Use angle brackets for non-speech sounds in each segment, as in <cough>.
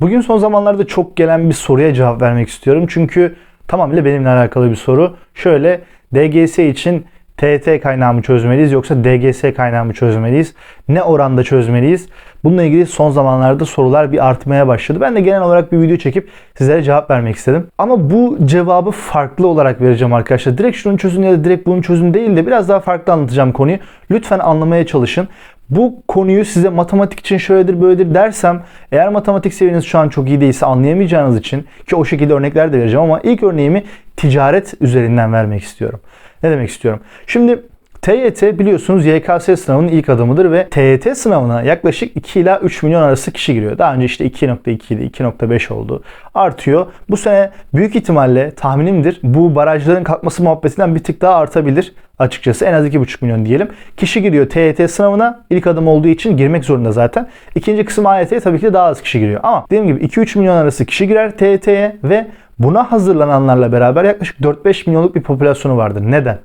Bugün son zamanlarda çok gelen bir soruya cevap vermek istiyorum. Çünkü tamamıyla benimle alakalı bir soru. Şöyle DGS için TET kaynağı mı çözmeliyiz yoksa DGS kaynağı mı çözmeliyiz? Ne oranda çözmeliyiz? Bununla ilgili son zamanlarda sorular bir artmaya başladı. Ben de genel olarak bir video çekip sizlere cevap vermek istedim. Ama bu cevabı farklı olarak vereceğim arkadaşlar. Direkt şunun çözün ya da direkt bunun çözün değil de biraz daha farklı anlatacağım konuyu. Lütfen anlamaya çalışın. Bu konuyu size matematik için şöyledir böyledir dersem eğer matematik seviyeniz şu an çok iyi değilse anlayamayacağınız için ki o şekilde örnekler de vereceğim ama ilk örneğimi ticaret üzerinden vermek istiyorum. Ne demek istiyorum? Şimdi TYT biliyorsunuz YKS sınavının ilk adımıdır ve TYT sınavına yaklaşık 2 ila 3 milyon arası kişi giriyor. Daha önce işte 2.2 idi, 2.5 oldu. Artıyor. Bu sene büyük ihtimalle tahminimdir bu barajların kalkması muhabbetinden bir tık daha artabilir. Açıkçası en az 2.5 milyon diyelim. Kişi giriyor TYT sınavına. ilk adım olduğu için girmek zorunda zaten. İkinci kısım AYT'ye tabii ki de daha az kişi giriyor. Ama dediğim gibi 2-3 milyon arası kişi girer TYT'ye ve buna hazırlananlarla beraber yaklaşık 4-5 milyonluk bir popülasyonu vardır. Neden?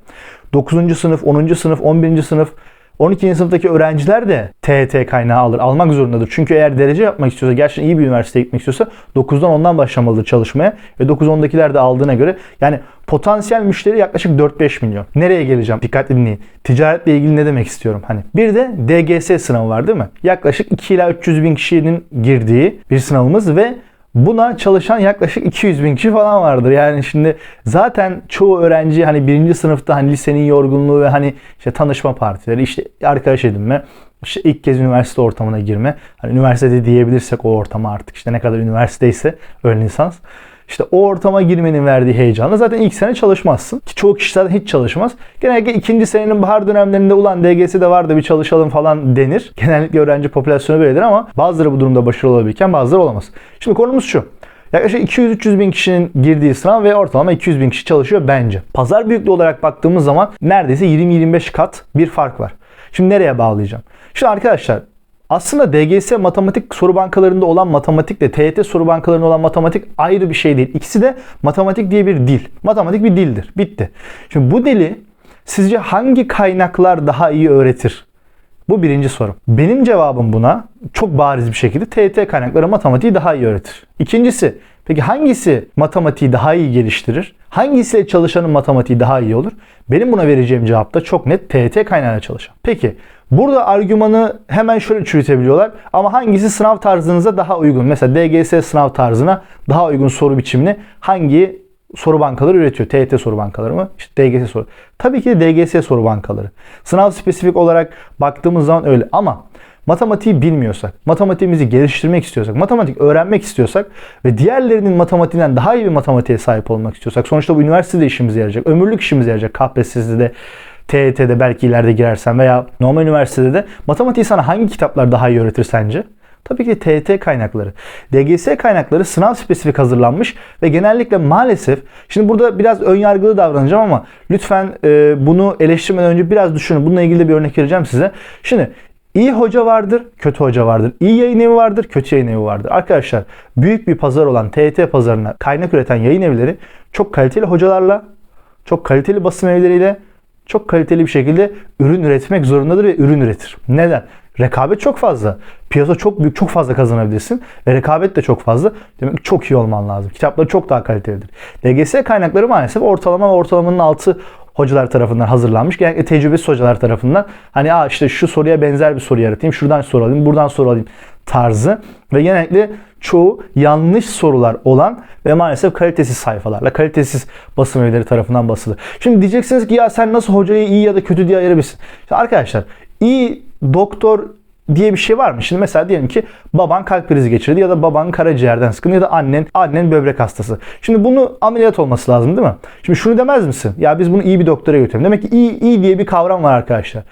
9. sınıf, 10. sınıf, 11. sınıf, 12. sınıftaki öğrenciler de TET kaynağı alır. Almak zorundadır. Çünkü eğer derece yapmak istiyorsa, gerçekten iyi bir üniversiteye gitmek istiyorsa 9'dan 10'dan başlamalıdır çalışmaya. Ve 9-10'dakiler de aldığına göre yani potansiyel müşteri yaklaşık 4-5 milyon. Nereye geleceğim? Dikkatli dinleyin. Ticaretle ilgili ne demek istiyorum? Hani bir de DGS sınavı var değil mi? Yaklaşık 2 ila 300 bin kişinin girdiği bir sınavımız ve Buna çalışan yaklaşık 200 bin kişi falan vardır. Yani şimdi zaten çoğu öğrenci hani birinci sınıfta hani lisenin yorgunluğu ve hani işte tanışma partileri, işte arkadaş edinme, işte ilk kez üniversite ortamına girme. Hani üniversitede diyebilirsek o ortama artık işte ne kadar üniversiteyse ön lisans. İşte o ortama girmenin verdiği heyecanla zaten ilk sene çalışmazsın. Ki çoğu kişi zaten hiç çalışmaz. Genellikle ikinci senenin bahar dönemlerinde ulan DGS'de vardı bir çalışalım falan denir. <laughs> Genellikle öğrenci popülasyonu böyledir ama bazıları bu durumda başarılı olabilirken bazıları olamaz. Şimdi konumuz şu. Yaklaşık 200-300 bin kişinin girdiği sınav ve ortalama 200 bin kişi çalışıyor bence. Pazar büyüklüğü olarak baktığımız zaman neredeyse 20-25 kat bir fark var. Şimdi nereye bağlayacağım? Şimdi arkadaşlar aslında DGS matematik soru bankalarında olan matematikle TYT soru bankalarında olan matematik ayrı bir şey değil. İkisi de matematik diye bir dil. Matematik bir dildir. Bitti. Şimdi bu dili sizce hangi kaynaklar daha iyi öğretir? Bu birinci soru. Benim cevabım buna çok bariz bir şekilde TYT kaynakları matematiği daha iyi öğretir. İkincisi, peki hangisi matematiği daha iyi geliştirir? Hangisiyle çalışanın matematiği daha iyi olur? Benim buna vereceğim cevap da çok net TYT kaynağıyla çalışan. Peki burada argümanı hemen şöyle çürütebiliyorlar ama hangisi sınav tarzınıza daha uygun? Mesela DGS sınav tarzına daha uygun soru biçimini hangi soru bankaları üretiyor. TYT soru bankaları mı? İşte DGS soru. Tabii ki de DGS soru bankaları. Sınav spesifik olarak baktığımız zaman öyle ama matematiği bilmiyorsak, matematiğimizi geliştirmek istiyorsak, matematik öğrenmek istiyorsak ve diğerlerinin matematiğinden daha iyi bir matematiğe sahip olmak istiyorsak, sonuçta bu üniversitede işimize yarayacak, ömürlük işimize yarayacak KPSS'de de TYT'de belki ileride girersen veya normal üniversitede de matematiği sana hangi kitaplar daha iyi öğretir sence? Tabii ki TYT kaynakları. DGS kaynakları sınav spesifik hazırlanmış ve genellikle maalesef şimdi burada biraz ön yargılı davranacağım ama lütfen e, bunu eleştirmeden önce biraz düşünün. Bununla ilgili de bir örnek vereceğim size. Şimdi İyi hoca vardır, kötü hoca vardır. İyi yayın evi vardır, kötü yayın evi vardır. Arkadaşlar büyük bir pazar olan TYT pazarına kaynak üreten yayın evleri çok kaliteli hocalarla, çok kaliteli basım evleriyle, çok kaliteli bir şekilde ürün üretmek zorundadır ve ürün üretir. Neden? Rekabet çok fazla. Piyasa çok büyük, çok fazla kazanabilirsin. Ve rekabet de çok fazla. Demek ki çok iyi olman lazım. Kitapları çok daha kalitelidir. DGS kaynakları maalesef ortalama ortalamanın altı hocalar tarafından hazırlanmış. Genellikle tecrübesiz hocalar tarafından hani Aa işte şu soruya benzer bir soru yaratayım, şuradan soru alayım, buradan soru alayım tarzı ve genellikle çoğu yanlış sorular olan ve maalesef kalitesiz sayfalarla, kalitesiz basım evleri tarafından basılı. Şimdi diyeceksiniz ki ya sen nasıl hocayı iyi ya da kötü diye ayırabilirsin? İşte arkadaşlar iyi doktor diye bir şey var mı? Şimdi mesela diyelim ki baban kalp krizi geçirdi ya da baban karaciğerden sıkıntı ya da annen annen böbrek hastası. Şimdi bunu ameliyat olması lazım değil mi? Şimdi şunu demez misin? Ya biz bunu iyi bir doktora götürelim. Demek ki iyi iyi diye bir kavram var arkadaşlar.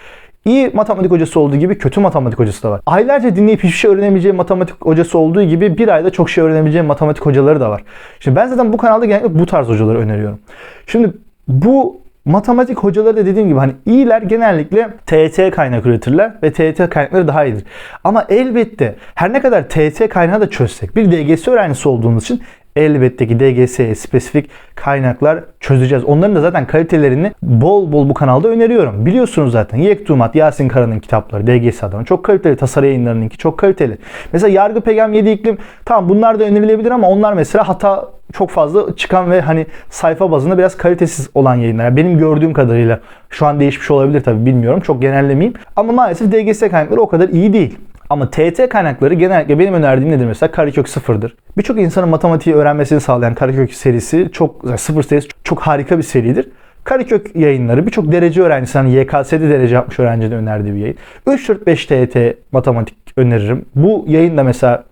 İyi matematik hocası olduğu gibi kötü matematik hocası da var. Aylarca dinleyip hiçbir şey öğrenemeyeceği matematik hocası olduğu gibi bir ayda çok şey öğrenebileceği matematik hocaları da var. Şimdi ben zaten bu kanalda genellikle bu tarz hocaları öneriyorum. Şimdi bu matematik hocaları da dediğim gibi hani iyiler genellikle TET kaynak üretirler ve TET kaynakları daha iyidir. Ama elbette her ne kadar TET kaynağı da çözsek bir DGS öğrencisi olduğunuz için elbette ki DGS'ye spesifik kaynaklar çözeceğiz. Onların da zaten kalitelerini bol bol bu kanalda öneriyorum. Biliyorsunuz zaten Yektumat, Yasin Kara'nın kitapları DGS adamı çok kaliteli. Tasarı yayınlarınınki çok kaliteli. Mesela Yargı Pegam 7 iklim tamam bunlar da önerilebilir ama onlar mesela hata çok fazla çıkan ve hani sayfa bazında biraz kalitesiz olan yayınlar. Yani benim gördüğüm kadarıyla şu an değişmiş olabilir tabii bilmiyorum. Çok genellemeyeyim. Ama maalesef DGS kaynakları o kadar iyi değil. Ama TET kaynakları genellikle benim önerdiğim nedir mesela karekök sıfırdır. Birçok insanın matematiği öğrenmesini sağlayan karekök serisi çok sıfır serisi çok harika bir seridir. Karekök yayınları birçok derece öğrencisi hani YKS'de derece yapmış öğrencinin önerdiği bir yayın. 3 4 5 TET matematik öneririm. Bu yayın da mesela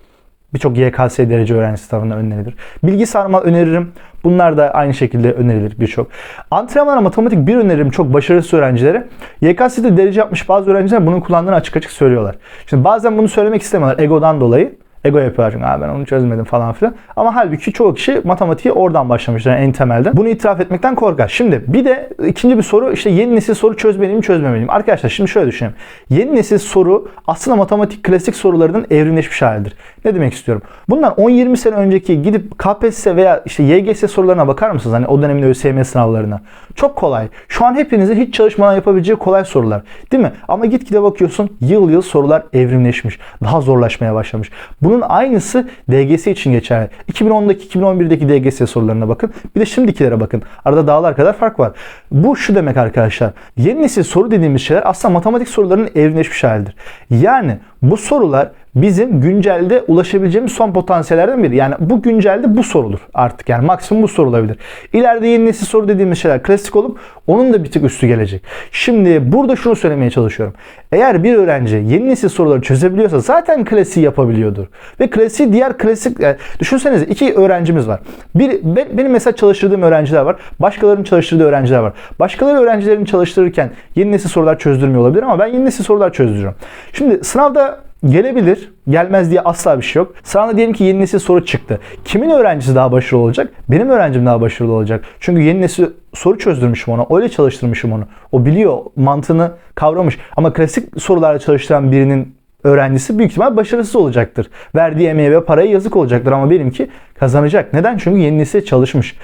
birçok YKS derece öğrencisi tarafından önerilir. Bilgi sarma öneririm. Bunlar da aynı şekilde önerilir birçok. Antrenmana matematik bir öneririm çok başarısız öğrencilere. YKS'de derece yapmış bazı öğrenciler bunun kullandığını açık açık söylüyorlar. Şimdi bazen bunu söylemek istemiyorlar egodan dolayı. Ego yapıyor çünkü ben onu çözmedim falan filan. Ama halbuki çoğu kişi matematiği oradan başlamışlar yani en temelden. Bunu itiraf etmekten korkar. Şimdi bir de ikinci bir soru işte yeni nesil soru çözmeliyim çözmemeliyim. Arkadaşlar şimdi şöyle düşünelim. Yeni nesil soru aslında matematik klasik sorularının evrimleşmiş halidir. Ne demek istiyorum? Bundan 10-20 sene önceki gidip KPSS veya işte YGS sorularına bakar mısınız? Hani o dönemin ÖSYM sınavlarına. Çok kolay. Şu an hepinizin hiç çalışmadan yapabileceği kolay sorular. Değil mi? Ama gitgide bakıyorsun yıl yıl sorular evrimleşmiş. Daha zorlaşmaya başlamış. Bunun aynısı DGS için geçerli. 2010'daki 2011'deki DGS sorularına bakın. Bir de şimdikilere bakın. Arada dağlar kadar fark var. Bu şu demek arkadaşlar. Yeni nesil soru dediğimiz şeyler aslında matematik sorularının evrimleşmiş halidir. Yani bu sorular bizim güncelde ulaşabileceğimiz son potansiyellerden biri. Yani bu güncelde bu sorulur artık. Yani maksimum bu sorulabilir. İleride yeni nesil soru dediğimiz şeyler klasik olup onun da bir tık üstü gelecek. Şimdi burada şunu söylemeye çalışıyorum. Eğer bir öğrenci yeni nesil soruları çözebiliyorsa zaten klasiği yapabiliyordur. Ve klasiği diğer klasik yani düşünsenize iki öğrencimiz var. Bir, ben, benim mesela çalıştırdığım öğrenciler var. Başkalarının çalıştırdığı öğrenciler var. Başkaları öğrencilerini çalıştırırken yeni nesil sorular çözdürmüyor olabilir ama ben yeni nesil sorular çözdürüyorum. Şimdi sınavda Gelebilir. Gelmez diye asla bir şey yok. Sırada diyelim ki yeni nesil soru çıktı. Kimin öğrencisi daha başarılı olacak? Benim öğrencim daha başarılı olacak. Çünkü yeni nesil soru çözdürmüşüm ona. Öyle çalıştırmışım onu. O biliyor. Mantığını kavramış. Ama klasik sorularla çalıştıran birinin öğrencisi büyük ihtimal başarısız olacaktır. Verdiği emeğe ve paraya yazık olacaktır ama benimki kazanacak. Neden? Çünkü yeni nesil çalışmış.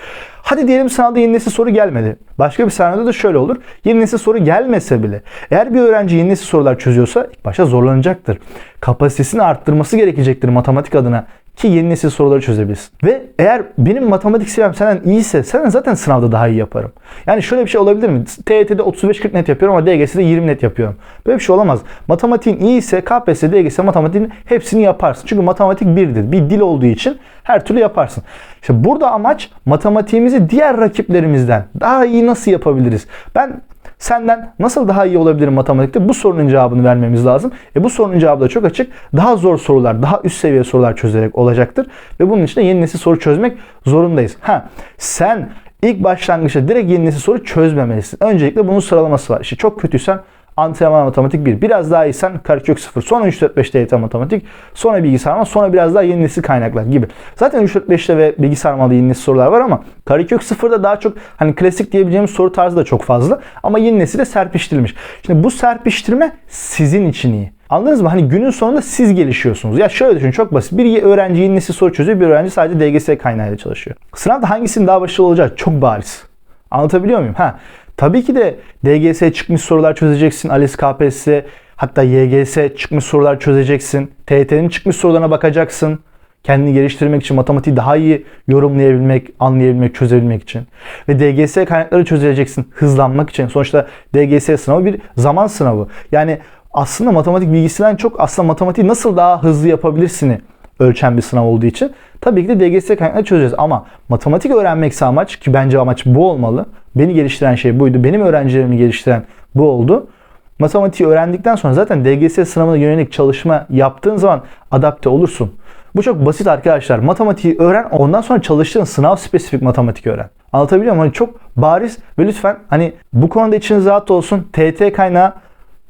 Hadi diyelim sınavda yeni nesil soru gelmedi. Başka bir senaryoda da şöyle olur. Yeni nesil soru gelmese bile eğer bir öğrenci yeni nesil sorular çözüyorsa ilk başta zorlanacaktır. Kapasitesini arttırması gerekecektir matematik adına ki yeni nesil soruları çözebilsin. Ve eğer benim matematik seviyem senden iyiyse sen zaten sınavda daha iyi yaparım. Yani şöyle bir şey olabilir mi? TYT'de 35-40 net yapıyorum ama DGS'de 20 net yapıyorum. Böyle bir şey olamaz. Matematiğin iyiyse KPSS, DGS matematiğin hepsini yaparsın. Çünkü matematik birdir. Bir dil olduğu için her türlü yaparsın. İşte burada amaç matematiğimizi diğer rakiplerimizden daha iyi nasıl yapabiliriz? Ben senden nasıl daha iyi olabilirim matematikte? Bu sorunun cevabını vermemiz lazım. E bu sorunun cevabı da çok açık. Daha zor sorular, daha üst seviye sorular çözerek olacaktır. Ve bunun için de yeni nesil soru çözmek zorundayız. Ha, sen ilk başlangıçta direkt yeni nesil soru çözmemelisin. Öncelikle bunun sıralaması var. İşte çok kötüysen antrenman matematik 1. Biraz daha iyisen karekök 0. Sonra 3 4 5'te TYT matematik. Sonra bilgisayar sonra biraz daha yeni nesil kaynaklar gibi. Zaten 3 4 5'te ve bilgisayar armalı yeni nesil sorular var ama karekök 0'da daha çok hani klasik diyebileceğimiz soru tarzı da çok fazla ama yeni nesil de serpiştirilmiş. Şimdi bu serpiştirme sizin için iyi. Anladınız mı? Hani günün sonunda siz gelişiyorsunuz. Ya şöyle düşün çok basit. Bir öğrenci yeni nesil soru çözüyor, bir öğrenci sadece DGS kaynağıyla çalışıyor. Sınavda hangisinin daha başarılı olacağı çok bariz. Anlatabiliyor muyum? Ha. Tabii ki de DGS çıkmış sorular çözeceksin. ALES KPSS hatta YGS çıkmış sorular çözeceksin. TYT'nin çıkmış sorularına bakacaksın. Kendini geliştirmek için matematiği daha iyi yorumlayabilmek, anlayabilmek, çözebilmek için. Ve DGS kaynakları çözeceksin hızlanmak için. Sonuçta DGS sınavı bir zaman sınavı. Yani aslında matematik bilgisinden çok aslında matematiği nasıl daha hızlı yapabilirsini ölçen bir sınav olduğu için tabii ki de DGS kaynakları çözeceğiz. Ama matematik öğrenmekse amaç ki bence amaç bu olmalı. Beni geliştiren şey buydu. Benim öğrencilerimi geliştiren bu oldu. Matematiği öğrendikten sonra zaten DGS sınavına yönelik çalışma yaptığın zaman adapte olursun. Bu çok basit arkadaşlar. Matematiği öğren ondan sonra çalıştığın sınav spesifik matematik öğren. Anlatabiliyor muyum? Hani çok bariz ve lütfen hani bu konuda içiniz rahat olsun. TT kaynağı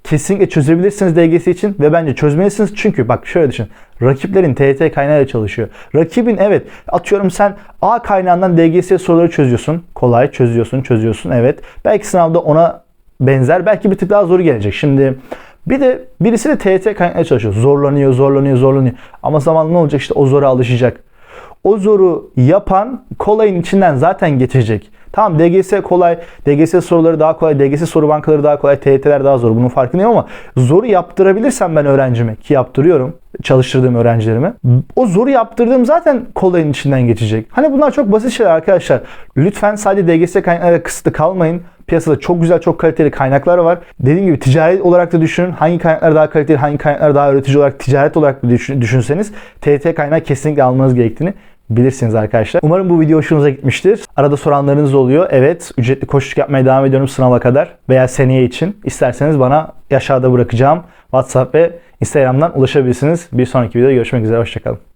kesinlikle çözebilirsiniz DGS için ve bence çözmelisiniz. Çünkü bak şöyle düşün. Rakiplerin TYT kaynağıyla çalışıyor. Rakibin evet atıyorum sen A kaynağından DGS soruları çözüyorsun. Kolay çözüyorsun, çözüyorsun evet. Belki sınavda ona benzer, belki bir tık daha zor gelecek. Şimdi bir de birisi de TYT kaynakla çalışıyor. Zorlanıyor, zorlanıyor, zorlanıyor. Ama zamanla ne olacak işte o zora alışacak. o zoru yapan kolayın içinden zaten geçecek. Tamam DGS kolay, DGS soruları daha kolay, DGS soru bankaları daha kolay, TYT'ler daha zor. Bunun farkındayım ama zoru yaptırabilirsem ben öğrencime ki yaptırıyorum çalıştırdığım öğrencilerime. O zoru yaptırdığım zaten kolayın içinden geçecek. Hani bunlar çok basit şeyler arkadaşlar. Lütfen sadece DGS kaynaklarıyla kısıtlı kalmayın. Piyasada çok güzel, çok kaliteli kaynaklar var. Dediğim gibi ticaret olarak da düşünün. Hangi kaynaklar daha kaliteli, hangi kaynaklar daha öğretici olarak ticaret olarak da düşün- düşünseniz TYT kaynağı kesinlikle almanız gerektiğini bilirsiniz arkadaşlar. Umarım bu video hoşunuza gitmiştir. Arada soranlarınız oluyor. Evet, ücretli koşuluk yapmaya devam ediyorum sınava kadar veya seneye için. İsterseniz bana aşağıda bırakacağım WhatsApp ve Instagram'dan ulaşabilirsiniz. Bir sonraki videoda görüşmek üzere. Hoşçakalın.